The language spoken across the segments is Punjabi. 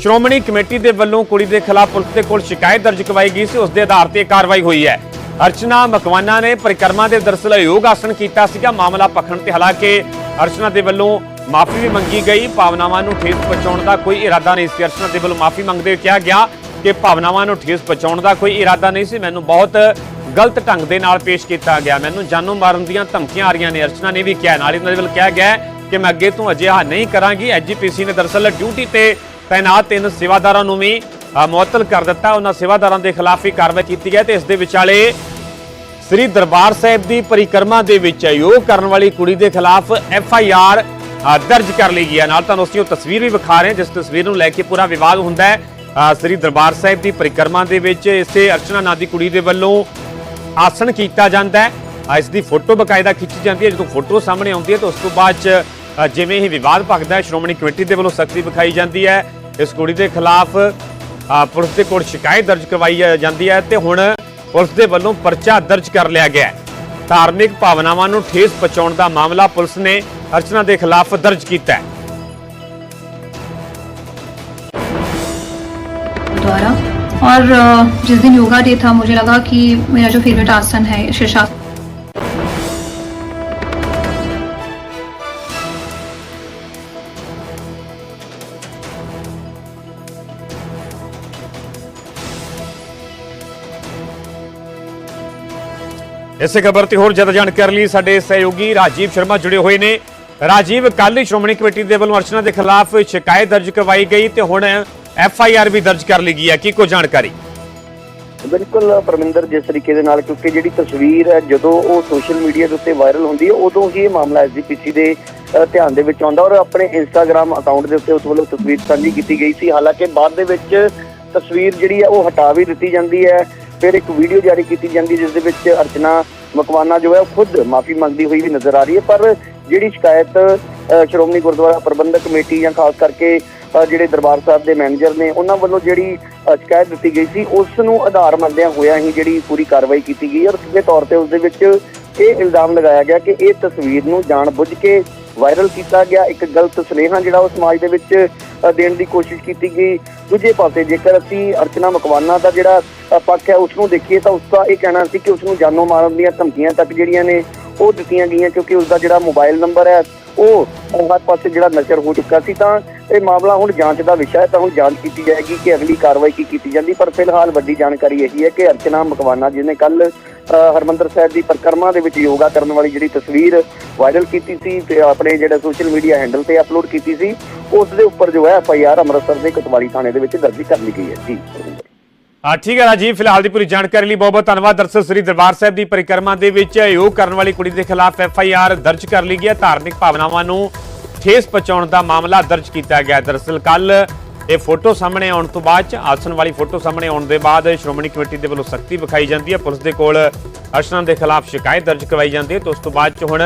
ਸ਼੍ਰੋਮਣੀ ਕਮੇਟੀ ਦੇ ਵੱਲੋਂ ਕੁੜੀ ਦੇ ਖਿਲਾਫ ਪੁਲਿਸ ਦੇ ਕੋਲ ਸ਼ਿਕਾਇਤ ਦਰਜ ਕਰਵਾਈ ਗਈ ਸੀ, ਉਸ ਦੇ ਆਧਾਰ ਤੇ ਕਾਰਵਾਈ ਹੋਈ ਹੈ। ਅਰਚਨਾ ਮਕਵਾਨਾ ਨੇ ਪਰਿਕਰਮਾ ਦੇ ਦਰਸਲ ਯੋਗ ਆਸਣ ਕੀਤਾ ਸੀਗਾ, ਮਾਮਲਾ ਪਖਣ ਤੇ ਹਾਲਾਂਕਿ ਅਰਚਨਾ ਦੇ ਵੱਲੋਂ ਮਾਫੀ ਵੀ ਮੰਗੀ ਗਈ, ਭਾਵਨਾਵਾਂ ਨੂੰ ਠੇਸ ਪਹੁੰਚਾਉਣ ਦਾ ਕੋਈ ਇਰਾਦਾ ਨਹੀਂ ਸੀ। ਅਰਚਨਾ ਦੇ ਵੱਲੋਂ ਮਾਫੀ ਮੰਗਦੇ ਹੋਏ ਕਿਹਾ ਗਿਆ ਕਿ ਭਾਵਨਾਵਾਂ ਨੂੰ ਠੇਸ ਪਹੁੰਚਾਉਣ ਦਾ ਕੋਈ ਇਰਾਦਾ ਨਹੀਂ ਸੀ। ਮੈਨੂੰ ਬਹੁਤ ਗਲਤ ਢੰਗ ਦੇ ਨਾਲ ਪੇਸ਼ ਕੀਤਾ ਗਿਆ। ਮੈਨੂੰ ਜਾਨੋਂ ਮਾਰਨ ਦੀਆਂ ਧਮਕੀਆਂ ਆ ਰਹੀਆਂ ਨੇ। ਅਰਚਨਾ ਨੇ ਵੀ ਕਿਹਾ, ਨਾਲ ਹੀ ਦੇ ਵੱਲ ਕਿਹਾ ਗਿਆ ਕਿ ਮੈਂ ਅੱਗੇ ਤੋਂ ਅਜਿਹਾ ਨਹੀਂ ਕਰਾਂਗੀ। ਐਜੀਪੀਸੀ ਨੇ ਦਰਅਸਲ ਡਿਊਟੀ ਤੇ ਤਾਇਨਾਤ ਤਿੰਨ ਸੇਵਾਦਾਰਾਂ ਨੂੰ ਵੀ ਮੁਅੱਤਲ ਕਰ ਦਿੱਤਾ। ਉਹਨਾਂ ਸੇਵਾਦਾਰਾਂ ਦੇ ਖਿਲਾਫ ਵੀ ਕਾਰਵਾਈ ਕੀਤੀ ਹੈ ਤੇ ਇਸ ਦੇ ਵਿਚਾਲੇ ਸ੍ਰੀ ਦਰਬਾਰ ਸਾਹਿਬ ਦੀ ਪਰਿਕਰਮਾ ਦੇ ਵਿੱਚ ਯੋਗ ਕਰਨ ਵਾਲੀ ਕੁੜੀ ਦੇ ਖਿਲਾਫ ਐਫ ਆਈ ਆਰ ਦਰਜ ਕਰ ਲਈ ਗਈ ਹੈ। ਨਾਲ ਤੁਹਾਨੂੰ ਅਸੀਂ ਉਹ ਤਸਵੀਰ ਵੀ ਵਿਖਾ ਰਹੇ ਹਾਂ, ਜਿਸ ਤਸਵੀਰ ਨੂੰ ਲੈ ਕੇ ਪੂਰਾ ਵਿਵਾਦ ਹੁੰਦਾ ਹੈ। ਸ੍ਰੀ ਦਰਬਾਰ ਸਾਹਿਬ ਦੀ ਪਰਿਕਰਮਾ ਦੇ ਵਿੱਚ ਇਸੇ ਅਰਚਨਾ ਨਾਂ ਦੀ ਕੁੜੀ ਦੇ ਵੱਲੋਂ ਆਸਣ ਕੀਤਾ ਜਾਂਦਾ ਹੈ। ਇਸ ਦੀ ਫੋਟੋ ਬਕਾਇਦਾ ਖਿੱਚੀ ਜਾਂਦੀ ਹੈ। ਜਦੋਂ ਫੋਟੋ ਸਾਹਮਣੇ ਆਉਂਦੀ ਹੈ ਤਾਂ ਉਸ ਤੋਂ ਬਾਅਦ ਚ ਜਿਵੇਂ ਹੀ ਵਿਵਾਦ ਭਖਦਾ ਹੈ, ਸ਼੍ਰੋਮਣੀ ਕਮੇਟੀ ਦੇ ਵੱਲੋਂ ਸਖਤੀ ਵਿਖਾਈ ਜਾਂਦੀ ਹੈ। ਇਸ ਕੁੜੀ ਦੇ ਖਿਲਾਫ ਅ, ਪੁਲਿਸ ਦੇ ਕੋਲ ਸ਼ਿਕਾਇਤ ਦਰਜ ਕਰਵਾਈ ਅ, ਜਾਂਦੀ ਹੈ ਤੇ ਹੁਣ ਪੁਲਿਸ ਦੇ ਵੱਲੋਂ ਪਰਚਾ ਦਰਜ ਕਰ ਲਿਆ ਗਿਆ ਹੈ ਧਾਰਮਿਕ ਭਾਵਨਾਵਾਂ ਨੂੰ ਠੇਸ ਪਹੁੰਚਾਉਣ ਦਾ ਮਾਮਲਾ ਪੁਲਿਸ ਨੇ ਅਰਚਨਾ ਦੇ ਖਿਲਾਫ ਦਰਜ ਕੀਤਾ ਹੈ द्वारा और अ, जिस दिन योगा डे था मुझे लगा कि मेरा जो फेवरेट आसन है शीर्षासन ਇਸੇ ਖਬਰ ਤੇ ਹੋਰ ਜ਼ਿਆਦਾ ਜਾਣਕਾਰੀ ਲਈ ਸਾਡੇ ਸਹਿਯੋਗੀ ਰਾਜੀਵ ਸ਼ਰਮਾ ਜੁੜੇ ਹੋਏ ਨੇ। ਰਾਜੀਵ, ਕੱਲ੍ਹ ਸ਼੍ਰੋਮਣੀ ਕਮੇਟੀ ਦੇ ਵੱਲੋਂ ਅਰਚਨਾ ਦੇ ਖਿਲਾਫ ਸ਼ਿਕਾਇਤ ਦਰਜ ਕਰਵਾਈ ਗਈ ਤੇ ਹੁਣ ਐਫ ਆਈ ਆਰ ਵੀ ਦਰਜ ਕਰ ਲਈ ਗਈ ਹੈ। ਕੀ ਕੋ ਜਾਣਕਾਰੀ? ਬਿਲਕੁਲ ਪਰਮਿੰਦਰ, ਜਿਸ ਤਰੀਕੇ ਦੇ ਨਾਲ ਕਿਉਂਕਿ ਜਿਹੜੀ ਤਸਵੀਰ ਹੈ, ਜਦੋਂ ਉਹ ਸੋਸ਼ਲ ਮੀਡੀਆ ਦੇ ਉੱਤੇ ਵਾਇਰਲ ਹੁੰਦੀ ਹੈ, ਉਦੋਂ ਹੀ ਇਹ ਮਾਮਲਾ ਐਸਜੀਪੀਸੀ ਦੇ ਧਿਆਨ ਦੇ ਵਿੱਚ ਆਉਂਦਾ ਔਰ ਆਪਣੇ ਇੰਸਟਾਗ੍ਰam ਅਕਾਊਂਟ ਦੇ ਉੱਤੇ ਉਸ ਵੱਲੋਂ ਤਸਵੀਰ ਸਾਂਝੀ ਕੀਤੀ ਗਈ ਸੀ। ਹਾਲਾਂਕਿ ਬਾਅਦ ਦੇ ਵਿੱਚ ਤਸਵੀਰ ਜਿਹੜੀ ਹੈ, ਉਹ ਹਟਾ ਵੀ ਦਿੱਤੀ ਜਾਂਦੀ ਹੈ। ਫਿਰ ਇੱਕ ਵੀਡੀਓ ਜਾਰੀ ਕੀਤੀ ਜਾਂਦੀ ਹੈ, ਜਿਸ ਦੇ ਵਿੱਚ ਅਰਚਨਾ ਮਕਵਾਨਾ ਜੋ ਹੈ, ਉਹ ਖੁਦ ਮਾਫੀ ਮੰਗਦੀ ਹੋਈ ਵੀ ਨਜ਼ਰ ਆ ਰਹੀ ਹੈ। ਪਰ ਜਿਹੜੀ ਸ਼ਿਕਾਇਤ ਸ਼੍ਰੋਮਣੀ ਗੁਰਦੁਆਰਾ ਪ੍ਰਬੰਧਕ ਕਮੇਟੀ ਜਾਂ ਖਾਸ ਕਰਕੇ ਜਿਹੜੇ ਦਰਬਾਰ ਸਾਹਿਬ ਦੇ ਮੈਨੇਜਰ ਨੇ, ਉਹਨਾਂ ਵੱਲੋਂ ਜਿਹੜੀ ਸ਼ਿਕਾਇਤ ਦਿੱਤੀ ਗਈ ਸੀ, ਉਸ ਨੂੰ ਆਧਾਰ ਮੰਨਦਿਆਂ ਹੋਇਆ ਹੀ ਜਿਹੜੀ ਪੂਰੀ ਕਾਰਵਾਈ ਕੀਤੀ ਗਈ ਔਰ ਸਿੱਧੇ ਤੌਰ ਤੇ ਉਸ ਦੇ ਵਿੱਚ ਇਹ ਇਲਜ਼ਾਮ ਲਗਾਇਆ ਗਿਆ ਕਿ ਇਹ ਤਸਵੀਰ ਨੂੰ ਜਾਣ ਬੁੱਝ ਕੇ ਵਾਇਰਲ ਕੀਤਾ ਗਿਆ। ਇੱਕ ਗਲਤ ਸੁਨੇਹਾ ਜਿਹੜਾ ਉਹ ਸਮਾਜ ਦੇ ਵਿੱਚ ਦੇਣ ਦੀ ਕੋਸ਼ਿਸ਼ ਕੀਤੀ ਗਈ। ਦੂਜੇ ਪਾਸੇ ਜੇਕਰ ਅਸੀਂ ਅਰਚਨਾ ਮਕਵਾਨਾ ਦਾ ਜਿਹੜਾ ਪੱਖ ਹੈ ਉਸ ਨੂੰ ਦੇਖੀਏ ਤਾਂ ਉਸ ਦਾ ਇਹ ਕਹਿਣਾ ਸੀ ਕਿ ਉਸ ਨੂੰ ਜਾਨੋਂ ਮਾਰਨ ਦੀਆਂ ਧਮਕੀਆਂ ਤੱਕ ਜਿਹੜੀਆਂ ਨੇ, ਉਹ ਦਿੱਤੀਆਂ ਗਈਆਂ ਕਿਉਂਕਿ ਉਸ ਦਾ ਜਿਹੜਾ ਮੋਬਾਈਲ ਨੰਬਰ ਹੈ, ਉਹ ਹਰ ਪਾਸੇ ਜਿਹੜਾ ਨਸ਼ਰ ਹੋ ਚੁੱਕਾ ਸੀ ਤਾਂ ਇਹ ਮਾਮਲਾ ਹੁਣ ਜਾਂਚ ਦਾ ਵਿਸ਼ਾ ਹੈ ਤਾਂ ਹੁਣ ਜਾਂਚ ਕੀਤੀ ਜਾਏਗੀ ਕਿ ਅਗਲੀ ਕਾਰਵਾਈ ਕੀ ਕੀਤੀ ਜਾਂਦੀ। ਪਰ ਫਿਲਹਾਲ ਵੱਡੀ ਜਾਣਕਾਰੀ ਇਹੀ ਹੈ ਕਿ ਅਰਚਨਾ ਮਕਵਾਨਾ ਜਿਹਨੇ ਕੱਲ ਹਰਮੰਦਰ ਸਾਹਿਬ ਦੀ ਪਰਿਕਰਮਾ ਦੇ ਵਿੱਚ ਯੋਗਾ ਕਰਨ ਵਾਲੀ ਜਿਹੜੀ ਤਸਵੀਰ ਵਾਇਰਲ ਕੀਤੀ ਸੀ ਤੇ ਆਪਣੇ ਜਿਹੜਾ ਸੋਸ਼ਲ ਮੀਡੀਆ ਹੈਂਡਲ ਤੇ ਅਪਲੋਡ ਕੀਤੀ ਸੀ ਉਸ ਦੇ ਉੱਪਰ ਜੋ ਹੈ ਐਫ ਆਈ ਆਰ ਅੰਮ੍ਰਿਤਸਰ ਦੇ ਕੋਤਵਾਲੀ ਥਾਣੇ ਦੇ ਵਿੱਚ ਦਰਜ ਕਰ ਲਈ ਗਈ ਹੈ। ਜੀ। ਆ ਠੀਕ ਹੈ ਰਾਜੀਵ, ਫਿਲਹਾਲ ਦੀ ਪੂਰੀ ਜਾਣਕਾਰੀ ਲਈ ਬਹੁਤ ਬਹੁਤ ਧੰਨਵਾਦ। ਦਰਸਲ ਸ੍ਰੀ ਦਰਬਾਰ ਸਾਹਿਬ ਦੀ ਪਰਿਕਰਮਾ ਦੇ ਵਿੱਚ ਯੋਗ ਕਰਨ ਵਾਲੀ ਕੁੜੀ ਦੇ ਖਿਲਾਫ ਐਫ ਆਈ ਆਰ ਦਰਜ ਕਰ ਲਈ ਗਈ ਹੈ। ਧਾਰਮਿਕ ਭਾਵਨਾਵਾਂ ਨੂੰ ਠੇਸ ਪਹੁੰਚਾਉਣ ਦਾ ਮਾਮਲਾ ਦਰਜ ਕੀਤਾ ਗਿਆ ਹੈ। ਕੱਲ ਇਹ ਫੋਟੋ ਸਾਹਮਣੇ ਆਉਣ ਤੋਂ ਬਾਅਦ ਚ ਆਸਨ ਵਾਲੀ ਫੋਟੋ ਸਾਹਮਣੇ ਆਉਣ ਦੇ ਬਾਅਦ ਸ਼੍ਰੋਮਣੀ ਕਮੇਟੀ ਦੇ ਵੱਲੋਂ ਸਖਤੀ ਵਿਖਾਈ ਜਾਂਦੀ ਹੈ। ਪੁਲਿਸ ਦੇ ਕੋਲ ਅਰਸ਼ਨਾ ਦੇ ਖਿਲਾਫ ਸ਼ਿਕਾਇਤ ਦਰਜ ਕਰਵਾਈ ਜਾਂਦੀ ਹੈ ਤੇ ਉਸ ਤੋਂ ਬਾਅਦ ਚ ਹੁਣ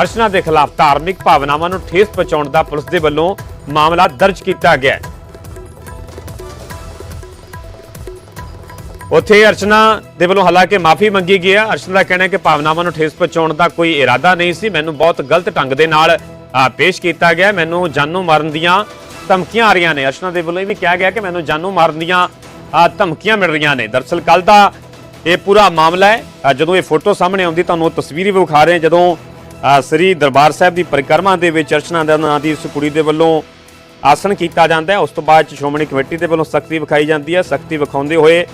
ਅਰਸ਼ਨਾ ਦੇ ਖਿਲਾਫ ਧਾਰਮਿਕ ਭਾਵਨਾਵਾਂ ਨੂੰ ਠੇਸ ਪਹੁੰਚਾਉਣ ਦਾ ਪੁਲਿਸ ਦੇ ਵੱਲੋਂ ਮਾਮਲਾ ਦਰਜ ਕੀਤਾ ਗਿਆ ਹੈ। ਉੱਥੇ ਅਰਚਨਾ ਦੇ ਵੱਲੋਂ ਹਾਲਾਂਕਿ ਮਾਫੀ ਮੰਗੀ ਗਈ ਹੈ। ਅਰਚਨਾ ਦਾ ਕਹਿਣਾ ਹੈ ਕਿ ਭਾਵਨਾਵਾਂ ਨੂੰ ਠੇਸ ਪਹੁੰਚਾਉਣ ਦਾ ਕੋਈ ਇਰਾਦਾ ਨਹੀਂ ਸੀ। ਮੈਨੂੰ ਬਹੁਤ ਗਲਤ ਢੰਗ ਦੇ ਨਾਲ ਪੇਸ਼ ਕੀਤਾ ਗਿਆ ਮੈਨੂੰ ਜਾਨੋਂ ਮਾਰਨ ਦੀਆਂ ਧਮਕੀਆਂ ਆ ਰਹੀਆਂ ਨੇ। ਅਰਚਨਾ ਦੇ ਵੱਲੋਂ ਇਹ ਵੀ ਕਿਹਾ ਗਿਆ ਕਿ ਮੈਨੂੰ ਜਾਨੋਂ ਮਾਰਨ ਦੀਆਂ ਧਮਕੀਆਂ ਮਿਲ ਰਹੀਆਂ ਨੇ। ਦਰਅਸਲ ਕੱਲ ਦਾ ਇਹ ਪੂਰਾ ਮਾਮਲਾ ਹੈ। ਜਦੋਂ ਇਹ ਫੋਟੋ ਸਾਹਮਣੇ ਆਉਂਦੀ, ਤੁਹਾਨੂੰ ਉਹ ਤਸਵੀਰ ਵੀ ਵਿਖਾ ਰਹੇ ਜਦੋਂ ਸ੍ਰੀ ਦਰਬਾਰ ਸਾਹਿਬ ਦੀ ਪਰਿਕਰਮਾ ਦੇ ਵਿੱਚ ਅਰਚਨਾ ਦੇ ਨਾਂ ਦੀ ਇਸ ਕੁੜੀ ਦੇ ਵੱਲੋਂ ਆਸਣ ਕੀਤਾ ਜਾਂਦਾ ਹੈ। ਉਸ ਤੋਂ ਬਾਅਦ 'ਚ ਸ਼੍ਰੋਮਣੀ ਕਮੇਟੀ ਦੇ ਵੱਲੋਂ ਸਖਤੀ ਵਿਖਾਈ ਜਾਂਦੀ ਹੈ। ਸਖਤੀ ਵਿਖਾਉਂਦੇ ਹੋਏ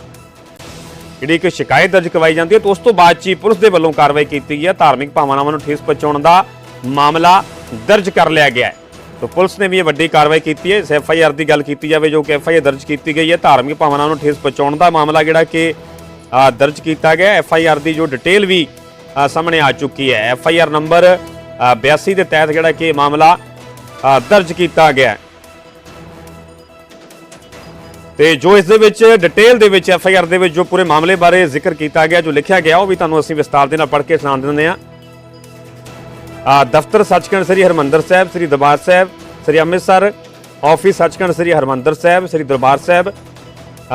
ਜਿਹੜੀ ਇੱਕ ਸ਼ਿਕਾਇਤ ਦਰਜ ਕਰਵਾਈ ਜਾਂਦੀ ਹੈ ਤੇ ਉਸ ਤੋਂ ਬਾਅਦ 'ਚ ਹੀ ਪੁਲਿਸ ਦੇ ਵੱਲੋਂ ਕਾਰਵਾਈ ਕੀਤੀ ਗਈ ਹੈ। ਧਾਰਮਿਕ ਭਾਵਨਾਵਾਂ ਨੂੰ ਠੇਸ ਪਹੁੰਚਾਉਣ ਦਾ ਮਾਮਲਾ ਦਰਜ ਕਰ ਲਿਆ ਗਿਆ ਹੈ। ਤਾਂ ਪੁਲਿਸ ਨੇ ਵੀ ਇਹ ਵੱਡੀ ਕਾਰਵਾਈ ਕੀਤੀ ਹੈ। ਇਸ ਐਫ ਆਈ ਆਰ ਦੀ ਗੱਲ ਕੀਤੀ ਜਾਵੇ, ਜੋ ਕਿ ਐਫ ਆਈ ਆਰ ਦਰਜ ਕੀਤੀ ਗਈ ਹੈ। ਧਾਰਮਿਕ ਭਾਵਨਾਵਾਂ ਨੂੰ ਠੇਸ ਪਹੁੰਚਾਉਣ ਦਾ ਮਾਮਲਾ ਜਿਹੜਾ ਕਿ ਦਰਜ ਕੀਤਾ ਗਿਆ ਐਫ ਆਈ ਆਰ ਦੀ ਜੋ ਡਿਟੇਲ ਵੀ ਸਾਹਮਣੇ ਆ ਚੁੱਕੀ ਹੈ। ਐਫ ਆਈ ਆਰ ਨੰਬਰ 82 ਦੇ ਤਹਿਤ ਜਿਹੜਾ ਕਿ ਮਾਮਲਾ ਦਰਜ ਕੀਤਾ ਗਿਆ ਹੈ। ਤੇ ਜੋ ਇਸ ਦੇ ਵਿੱਚ ਡਿਟੇਲ ਦੇ ਵਿੱਚ ਐਫ ਆਈ ਆਰ ਦੇ ਵਿੱਚ ਜੋ ਪੂਰੇ ਮਾਮਲੇ ਬਾਰੇ ਜ਼ਿਕਰ ਕੀਤਾ ਗਿਆ, ਜੋ ਲਿਖਿਆ ਗਿਆ, ਉਹ ਵੀ ਤੁਹਾਨੂੰ ਅਸੀਂ ਵਿਸਤਾਰ ਦੇ ਨਾਲ ਪੜ੍ਹ ਕੇ ਸੁਣਾ ਦਿੰਦੇ ਹਾਂ। ਆ, ਦਫ਼ਤਰ ਸੱਚਖੰਡ ਸ੍ਰੀ ਹਰਮੰਦਰ ਸਾਹਿਬ, ਸ੍ਰੀ ਦਰਬਾਰ ਸਾਹਿਬ, ਸ੍ਰੀ ਅੰਮ੍ਰਿਤਸਰ ਆਫਿਸ ਸੱਚਖੰਡ ਸ੍ਰੀ ਹਰਮੰਦਰ ਸਾਹਿਬ, ਸ੍ਰੀ ਦਰਬਾਰ ਸਾਹਿਬ।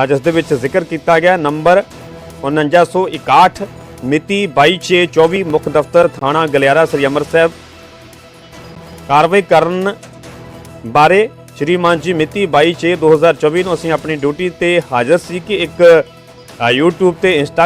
ਜਿਸ ਦੇ ਵਿੱਚ ਜ਼ਿਕਰ ਕੀਤਾ ਗਿਆ, ਨੰਬਰ 4961 ਮਿਤੀ 22/6/24 ਮੁੱਖ ਦਫ਼ਤਰ ਥਾਣਾ ਗਲਿਆਰਾ, ਸ੍ਰੀ ਅੰਮ੍ਰਿਤਸਰ। ਕਾਰਵਾਈ ਕਰਨ ਬਾਰੇ ਸ਼੍ਰੀਮਾਨ ਜੀ ਮਿਤੀ 22/6/2024 ਨੂੰ ਅਸੀਂ ਆਪਣੀ ਡਿਊਟੀ ਤੇ ਹਾਜ਼ਰ ਸੀ ਕਿ ਇੱਕ ਅ, YouTube ਤੇ Insta